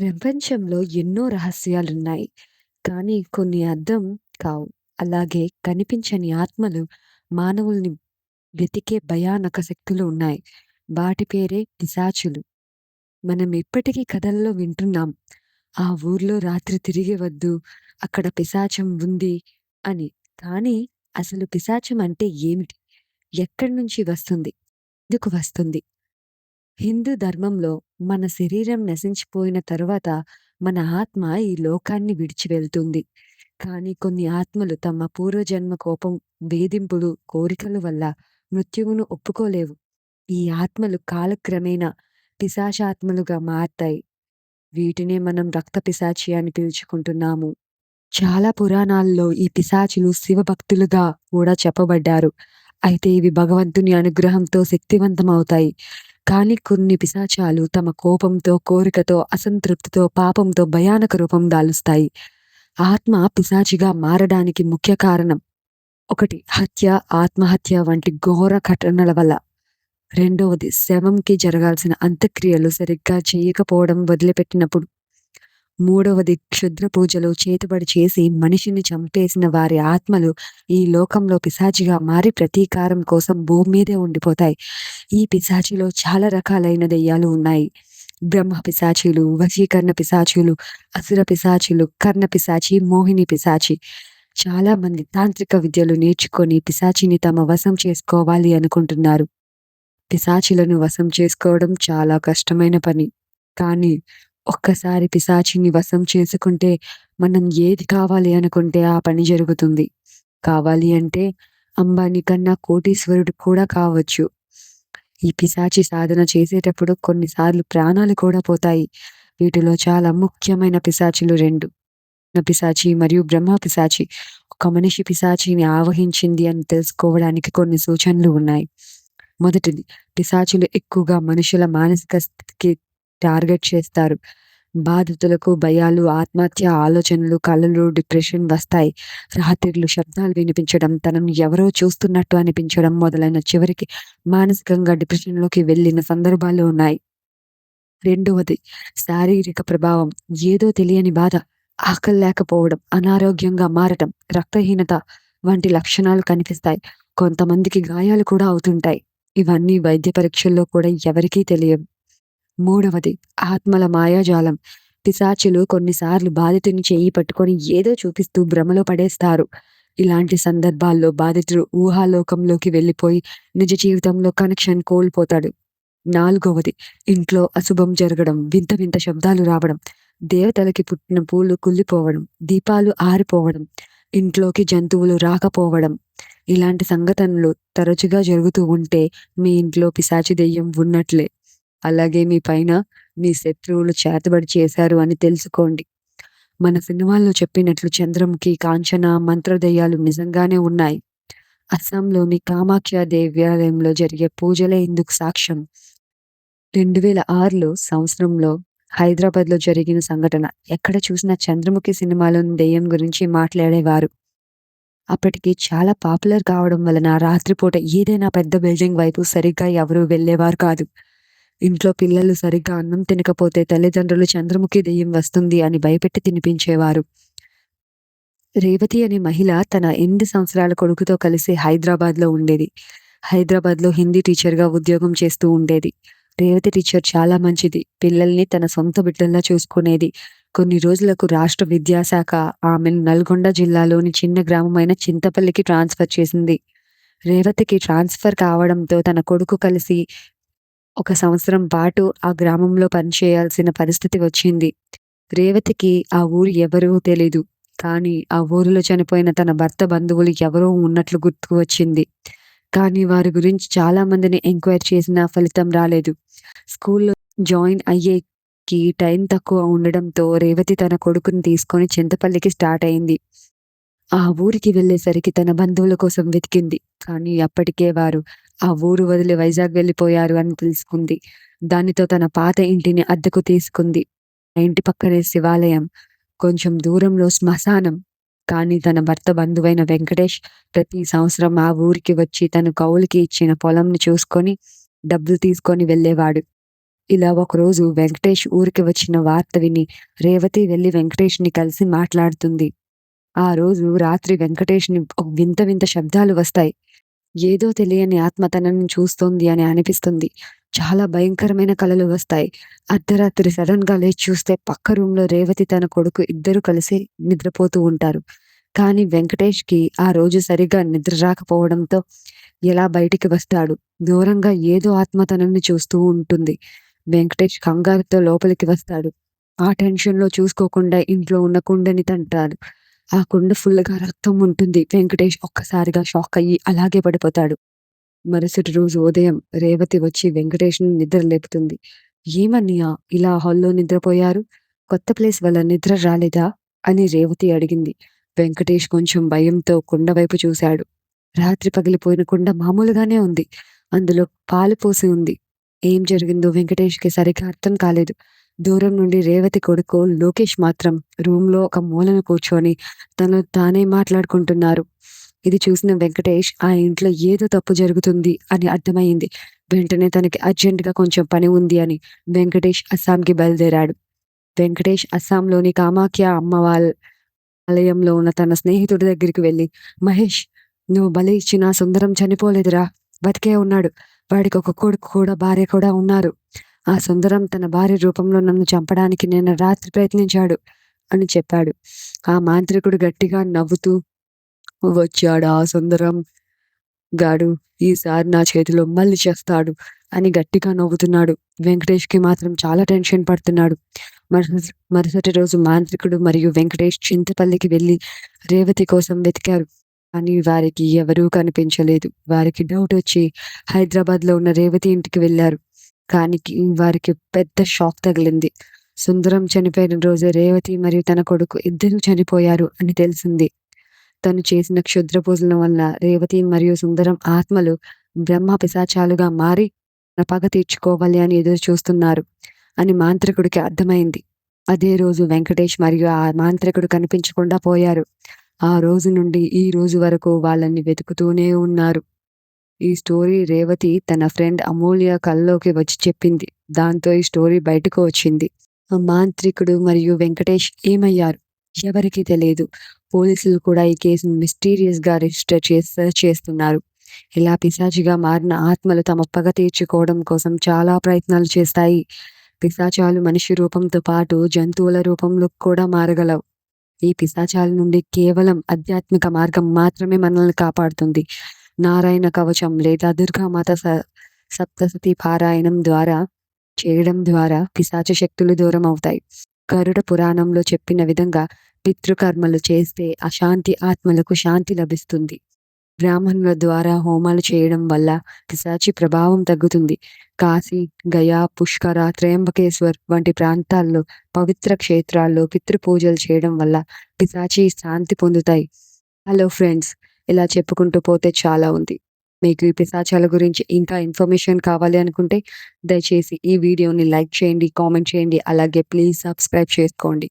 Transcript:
ప్రపంచంలో ఎన్నో రహస్యాలున్నాయి. కానీ కొన్ని అర్థం కావు. అలాగే కనిపించని ఆత్మలు మానవుల్ని వెతికే భయానక శక్తులు ఉన్నాయి. వాటి పేరే పిశాచులు. మనం ఇప్పటికీ కథల్లో వింటున్నాం. ఆ ఊర్లో రాత్రి తిరిగి వద్దు. అక్కడ పిశాచం ఉంది అని. కానీ అసలు పిశాచం అంటే ఏమిటి? ఎక్కడి నుంచి వస్తుంది? ఎందుకు వస్తుంది? హిందూ ధర్మంలో మన శరీరం నశించిపోయిన తరువాత మన ఆత్మ ఈ లోకాన్ని విడిచి వెళ్తుంది. కానీ కొన్ని ఆత్మలు తమ పూర్వజన్మ కోపం, వేధింపులు, కోరికల వల్ల మృత్యువును ఒప్పుకోలేవు. ఈ ఆత్మలు కాలక్రమేణా పిశాచాత్మలుగా మారతాయి. వీటినే మనం రక్త పిశాచి అని పిలుచుకుంటున్నాము. చాలా పురాణాల్లో ఈ పిశాచులు శివభక్తులుగా కూడా చెప్పబడ్డారు. అయితే ఇవి భగవంతుని అనుగ్రహంతో శక్తివంతమవుతాయి. కానీ కొన్ని పిశాచాలు తమ కోపంతో, కోరికతో, అసంతృప్తితో, పాపంతో భయానక రూపం దాలుస్తాయి. ఆత్మ పిశాచిగా మారడానికి ముఖ్య కారణం ఒకటి హత్య, ఆత్మహత్య వంటి ఘోర ఘటనల వల్ల. రెండవది శవంకి జరగాల్సిన అంత్యక్రియలు సరిగ్గా చేయకపోవడం వదిలిపెట్టినప్పుడు. మూడవది క్షుద్ర పూజలు చేతుబడి చేసి మనిషిని చంపేసిన వారి ఆత్మలు ఈ లోకంలో పిశాచిగా మారి ప్రతీకారం కోసం భూమి మీదే ఉండిపోతాయి. ఈ పిశాచిలో చాలా రకాలైన దెయ్యాలు ఉన్నాయి. బ్రహ్మ పిశాచులు, వశీకరణ పిశాచులు, అసుర పిశాచులు, కర్ణ పిశాచి, మోహిని పిశాచి. చాలా మంది తాంత్రిక విద్యలు నేర్చుకొని పిశాచిని తమ వశం చేసుకోవాలి అనుకుంటున్నారు. పిశాచులను వశం చేసుకోవడం చాలా కష్టమైన పని. కానీ ఒక్కసారి పిశాచిని వశం చేసుకుంటే మనం ఏది కావాలి అనుకుంటే ఆ పని జరుగుతుంది. కావాలి అంటే అంబానీ కన్నా కోటీశ్వరుడు కూడా కావచ్చు. ఈ పిశాచి సాధన చేసేటప్పుడు కొన్నిసార్లు ప్రాణాలు కూడా పోతాయి. వీటిలో చాలా ముఖ్యమైన పిశాచులు రెండు. పిశాచి మరియు బ్రహ్మ పిశాచి. ఒక మనిషి పిశాచిని ఆవహించింది అని తెలుసుకోవడానికి కొన్ని సూచనలు ఉన్నాయి. మొదటిది పిశాచులు ఎక్కువగా మనుషుల మానసిక స్థితికి టార్గెట్ చేస్తారు. బాధితులకు భయాలు, ఆత్మహత్య ఆలోచనలు, కళలు డిప్రెషన్ వస్తాయి. రాత్రిళ్ళు శబ్దాలు వినిపించడం, తనను ఎవరో చూస్తున్నట్టు అనిపించడం మొదలైన చివరికి మానసికంగా డిప్రెషన్‌లోకి వెళ్ళిన సందర్భాలు ఉన్నాయి. రెండవది శారీరక ప్రభావం. ఏదో తెలియని బాధ, ఆకలి లేకపోవడం, అనారోగ్యంగా మారటం, రక్తహీనత వంటి లక్షణాలు కనిపిస్తాయి. కొంతమందికి గాయాలు కూడా అవుతుంటాయి. ఇవన్నీ వైద్య పరీక్షల్లో కూడా ఎవరికీ తెలియవు. మూడవది ఆత్మల మాయాజాలం. పిశాచులు కొన్నిసార్లు బాధితుని చేయి పట్టుకొని ఏదో చూపిస్తూ భ్రమలో పడేస్తారు. ఇలాంటి సందర్భాల్లో బాధితుడు ఊహాలోకంలోకి వెళ్ళిపోయి నిజ జీవితంలో కనెక్షన్ కోల్పోతాడు. నాలుగవది ఇంట్లో అశుభం జరగడం, వింత వింత శబ్దాలు రావడం, దేవతలకి పుట్టిన పూలు కుళ్ళిపోవడం, దీపాలు ఆరిపోవడం, ఇంట్లోకి జంతువులు రాకపోవడం. ఇలాంటి సంఘటనలు తరచుగా జరుగుతూ ఉంటే మీ ఇంట్లో పిశాచి దెయ్యం ఉన్నట్లే. అలాగే మీ పైన మీ శత్రువులు చేతబడి చేశారు అని తెలుసుకోండి. మన సినిమాల్లో చెప్పినట్లు చంద్రముఖి, కాంచన, మంత్ర నిజంగానే ఉన్నాయి. అస్సాంలోని కామాఖ్య దేవాలయంలో జరిగే పూజలే ఇందుకు సాక్ష్యం. రెండు వేల ఆరులో సంవత్సరంలో హైదరాబాద్‌లో జరిగిన సంఘటన. ఎక్కడ చూసినా చంద్రముఖి సినిమాలోని దెయ్యం గురించి మాట్లాడేవారు. అప్పటికి చాలా పాపులర్ కావడం వలన రాత్రిపూట ఏదైనా పెద్ద బిల్డింగ్ వైపు సరిగ్గా ఎవరూ వెళ్ళేవారు కాదు. ఇంట్లో పిల్లలు సరిగ్గా అన్నం తినకపోతే తల్లిదండ్రులు చంద్రముఖి దెయ్యం వస్తుంది అని భయపెట్టి తినిపించేవారు. రేవతి అనే మహిళ తన ఎనిమిది సంవత్సరాల కొడుకుతో కలిసి హైదరాబాద్‌లో ఉండేది. హైదరాబాద్‌లో హిందీ టీచర్‌గా ఉద్యోగం చేస్తూ ఉండేది. రేవతి టీచర్ చాలా మంచిది. పిల్లల్ని తన సొంత బిడ్డల్లా చూసుకునేది. కొన్ని రోజులకు రాష్ట్ర విద్యాశాఖ ఆమెను నల్గొండ జిల్లాలోని చిన్న గ్రామమైన చింతపల్లికి ట్రాన్స్‌ఫర్ చేసింది. రేవతికి ట్రాన్స్‌ఫర్ కావడంతో తన కొడుకు కలిసి ఒక సంవత్సరం పాటు ఆ గ్రామంలో పనిచేయాల్సిన పరిస్థితి వచ్చింది. రేవతికి ఆ ఊరు ఎవరూ తెలీదు. కానీ ఆ ఊరిలో చనిపోయిన తన భర్త బంధువులు ఎవరో ఉన్నట్లు గుర్తుకు వచ్చింది. కానీ వారి గురించి చాలా మందిని ఎంక్వైరీ చేసినా ఫలితం రాలేదు. స్కూల్‌లో జాయిన్ అయ్యేకి టైం తక్కువ ఉండడంతో రేవతి తన కొడుకుని తీసుకొని చింతపల్లికి స్టార్ట్ అయింది. ఆ ఊరికి వెళ్ళేసరికి తన బంధువుల కోసం వెతికింది. కానీ అప్పటికే వారు ఆ ఊరు వదిలి వైజాగ్ వెళ్ళిపోయారు అని తెలుసుకుంది. దానితో తన పాత ఇంటిని అద్దెకు తీసుకుంది. ఇంటి పక్కనే శివాలయం, కొంచెం దూరంలో శ్మశానం. కానీ తన భర్త బంధువైన వెంకటేష్ ప్రతి సంవత్సరం ఆ ఊరికి వచ్చి తను కౌలుకి ఇచ్చిన పొలంని చూసుకొని డబ్బులు తీసుకొని వెళ్ళేవాడు. ఇలా ఒకరోజు వెంకటేష్ ఊరికి వచ్చిన వార్త విని రేవతి వెళ్ళి వెంకటేష్‌ని కలిసి మాట్లాడుతుంది. ఆ రోజు రాత్రి వెంకటేష్‌ని ఒక వింత వింత శబ్దాలు వస్తాయి. ఏదో తెలియని ఆత్మ చూస్తోంది అని అనిపిస్తుంది. చాలా భయంకరమైన కళలు వస్తాయి. అర్ధరాత్రి సడన్గా లేచి చూస్తే పక్క రూమ్‌లో రేవతి తన కొడుకు ఇద్దరూ కలిసి నిద్రపోతూ ఉంటారు. కానీ వెంకటేష్‌కి ఆ రోజు సరిగ్గా నిద్ర రాకపోవడంతో ఎలా బయటికి వస్తాడు. దూరంగా ఏదో ఆత్మ తనని చూస్తూ ఉంటుంది. వెంకటేష్ కంగారుతో లోపలికి వస్తాడు. ఆ టెన్షన్‌లో చూసుకోకుండా ఇంట్లో ఉన్న కుండని తంటాడు. ఆ కుండ ఫుల్‌గా రక్తం ఉంటుంది. వెంకటేష్ ఒక్కసారిగా షాక్ అయ్యి అలాగే పడిపోతాడు. మరుసటి రోజు ఉదయం రేవతి వచ్చి వెంకటేష్‌ని నిద్ర లేపుతుంది. ఏమన్నయ్యా ఇలా హాల్‌లో నిద్రపోయారు? కొత్త ప్లేస్ వల్ల నిద్ర రాలేదా?" అని రేవతి అడిగింది. వెంకటేష్ కొంచెం భయంతో కుండ వైపు చూశాడు. రాత్రి పగిలిపోయిన కుండ మామూలుగానే ఉంది. అందులో పాలు పోసి ఉంది. ఏం జరిగిందో వెంకటేష్‌కి సరిగ్గా అర్థం కాలేదు. దూరం నుండి రేవతి కొడుకు లోకేష్ మాత్రం రూమ్‌లో ఒక మూలన కూర్చొని తను తానే మాట్లాడుకుంటున్నారు. ఇది చూసిన వెంకటేష్ ఆ ఇంట్లో ఏదో తప్పు జరుగుతుంది అని అర్థమైంది వెంటనే తనకి అర్జెంట్‌గా కొంచెం పని ఉంది అని వెంకటేష్ అస్సాంకి బయలుదేరాడు. వెంకటేష్ అస్సాంలోని కామాఖ్య అమ్మ ఆలయంలో ఉన్న తన స్నేహితుడి దగ్గరికి వెళ్ళి "మహేష్ నువ్వు బలి ఇచ్చిన సుందరం చనిపోలేదురా! బతికే ఉన్నాడు. వాడికి ఒక కొడుకు కూడా భార్య కూడా ఉన్నారు. ఆ సుందరం తన భార్య రూపంలో నన్ను చంపడానికి నిన్న రాత్రి ప్రయత్నించాడు" అని చెప్పాడు. ఆ మాంత్రికుడు గట్టిగా నవ్వుతూ వచ్చాడు ఆ సుందరం గాడు ఈసారి నా చేతిలో మళ్ళీ చేస్తాడు" అని గట్టిగా నవ్వుతున్నాడు. వెంకటేష్‌కి మాత్రం చాలా టెన్షన్ పడుతున్నాడు. మరుస మరుసటి రోజు మాంత్రికుడు మరియు వెంకటేష్ చింతపల్లికి వెళ్ళి రేవతి కోసం వెతికారు. కానీ వారికి ఎవరూ కనిపించలేదు. వారికి డౌట్ వచ్చి హైదరాబాద్‌లో ఉన్న రేవతి ఇంటికి వెళ్ళారు కానీ వారికి పెద్ద షాక్ తగిలింది. సుందరం చనిపోయిన రోజే రేవతి మరియు తన కొడుకు ఇద్దరూ చనిపోయారు అని తెలిసింది. తను చేసిన క్షుద్ర పూజల వల్ల రేవతి మరియు సుందరం ఆత్మలు బ్రహ్మ పిశాచాలుగా మారి పగ తీర్చుకోవాలి అని ఎదురు చూస్తున్నారు అని మాంత్రికుడికి అర్థమైంది. అదే రోజు వెంకటేష్ మరియు ఆ మాంత్రికుడు కనిపించకుండా పోయారు. ఆ రోజు నుండి ఈ రోజు వరకు వాళ్ళని వెతుకుతూనే ఉన్నారు. ఈ స్టోరీ రేవతి తన ఫ్రెండ్ అమూల్య కల్లోకి వచ్చి చెప్పింది. దాంతో ఈ స్టోరీ బయటకు వచ్చింది. మాంత్రికుడు మరియు వెంకటేష్ ఏమయ్యారు? ఎవరికీ తెలియదు పోలీసులు కూడా ఈ కేసును మిస్టీరియస్‌గా రిజిస్టర్ చేసి చేస్తున్నారు. ఇలా పిశాచిగా మారిన ఆత్మలు తమ పగ తీర్చుకోవడం కోసం చాలా ప్రయత్నాలు చేస్తాయి. పిశాచాలు మనిషి రూపంతో పాటు జంతువుల రూపంలో కూడా మారగలవు. ఈ పిశాచాల నుండి కేవలం ఆధ్యాత్మిక మార్గం మాత్రమే మనల్ని కాపాడుతుంది. నారాయణ కవచం లేదా దుర్గామాత స పారాయణం ద్వారా చేయడం ద్వారా పిశాచ శక్తులు దూరం అవుతాయి. గరుడ పురాణంలో చెప్పిన విధంగా పితృకర్మలు చేస్తే అశాంతి ఆత్మలకు శాంతి లభిస్తుంది. బ్రాహ్మణుల ద్వారా హోమాలు చేయడం వల్ల పిశాచి ప్రభావం తగ్గుతుంది. కాశీ, గయా, పుష్కర, త్రయంబకేశ్వర్ వంటి ప్రాంతాల్లో పవిత్ర క్షేత్రాల్లో పితృపూజలు చేయడం వల్ల పిశాచి శాంతి పొందుతాయి. Hello friends! ఇలా చెప్పుకుంటూ పోతే చాలా ఉంది. మీకు ఈ పిశాచాల గురించి ఇంకా ఇన్ఫర్మేషన్ కావాలి అనుకుంటే దయచేసి ఈ వీడియోని లైక్ చేయండి, కామెంట్ చేయండి. అలాగే ప్లీజ్ సబ్స్క్రైబ్ చేసుకోండి.